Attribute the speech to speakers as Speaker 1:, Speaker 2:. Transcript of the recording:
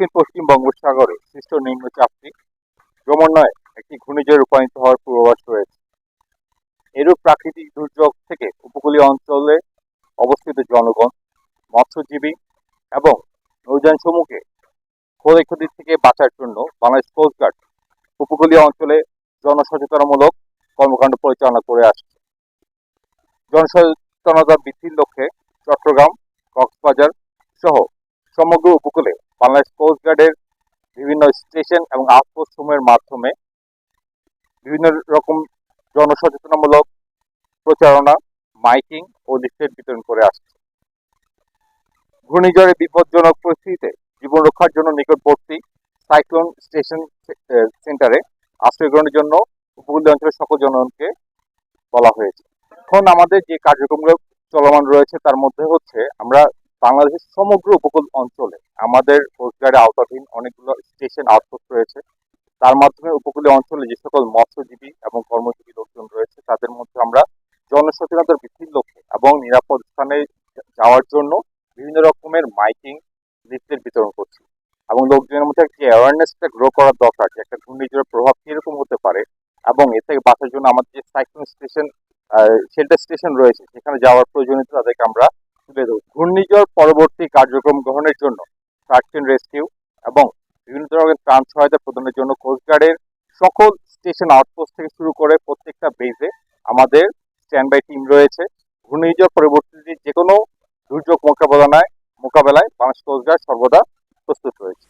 Speaker 1: দক্ষিণ পশ্চিম বঙ্গোপসাগরে সৃষ্ট নিম্নচাপটি ক্রমান্বয়ে একটি ঘূর্ণিঝড়ে রূপান্তরিত হওয়ার পূর্বাভাস রয়েছে। এরূপ প্রাকৃতিক দুর্যোগ থেকে উপকূলীয় অঞ্চলে অবস্থিত জনগণ, মৎস্যজীবী এবং নৌযান সমূহকে ক্ষয়ক্ষতি থেকে বাঁচার জন্য বাংলাদেশ কোস্টগার্ড উপকূলীয় অঞ্চলে জনসচেতনামূলক কর্মকাণ্ড পরিচালনা করে আসছে। জনসচেতনতা বৃদ্ধির লক্ষ্যে চট্টগ্রাম, কক্সবাজার সহ সমগ্র উপকূলে বাংলাদেশ কোস্টগার্ডের বিভিন্ন স্টেশন এবং আউটপোস্ট সমূহের মাধ্যমে বিভিন্ন রকম জনসচেতনামূলক প্রচারণা, মাইকিং ও লিফলেট বিতরণ করে আসছে। ঘূর্ণিঝড়ে বিপজ্জনক পরিস্থিতিতে জীবন রক্ষার জন্য নিকটবর্তী সাইক্লোন স্টেশন সেন্টারে আশ্রয় গ্রহণের জন্য উপকূলীয় অঞ্চলের সকল জনগণকে বলা হয়েছে। এখন আমাদের যে কার্যক্রমগুলো চলমান রয়েছে, তার মধ্যে হচ্ছে আমরা বাংলাদেশের সমগ্র উপকূল অঞ্চলে আমাদের কোস্টগার্ডের আওতাধীন অনেকগুলো স্টেশন আউটপোস্ট রয়েছে। তার মাধ্যমে উপকূলীয় অঞ্চলে যে সকল মৎস্যজীবী এবং কর্মজীবী লোকজন রয়েছে, তাদের মধ্যে আমরা জনসচেতনতার বৃদ্ধির লক্ষ্যে এবং নিরাপদ স্থানে যাওয়ার জন্য বিভিন্ন রকমের মাইকিং লিফলেট বিতরণ করছি এবং লোকজনের মধ্যে একটি অ্যাওয়ারনেসটা গ্রো করার দরকার যে একটা ঘূর্ণিঝড়ের প্রভাব কীরকম হতে পারে এবং এ থেকে বাঁচার জন্য আমাদের যে সাইক্লোন স্টেশন শেল্টার স্টেশন রয়েছে সেখানে যাওয়ার প্রয়োজনীয়তা তাদেরকে আমরা তুলে দেব ঘূর্ণিঝড় পরবর্তী কার্যক্রম গ্রহণের জন্য সার্চ অ্যান্ড রেস্কিউ এবং বিভিন্ন ধরনের ত্রাণ সহায়তা প্রদানের জন্য কোস্টগার্ডের সকল স্টেশন আউটপোস্ট থেকে শুরু করে প্রত্যেকটা বেজে আমাদের স্ট্যান্ড বাই টিম রয়েছে। ঘূর্ণিঝড় পরবর্তীতে যে কোনো দুর্যোগ মোকাবেলায় মোকাবেলায় বাংলাদেশ কোস্টগার্ড সর্বদা প্রস্তুত রয়েছে।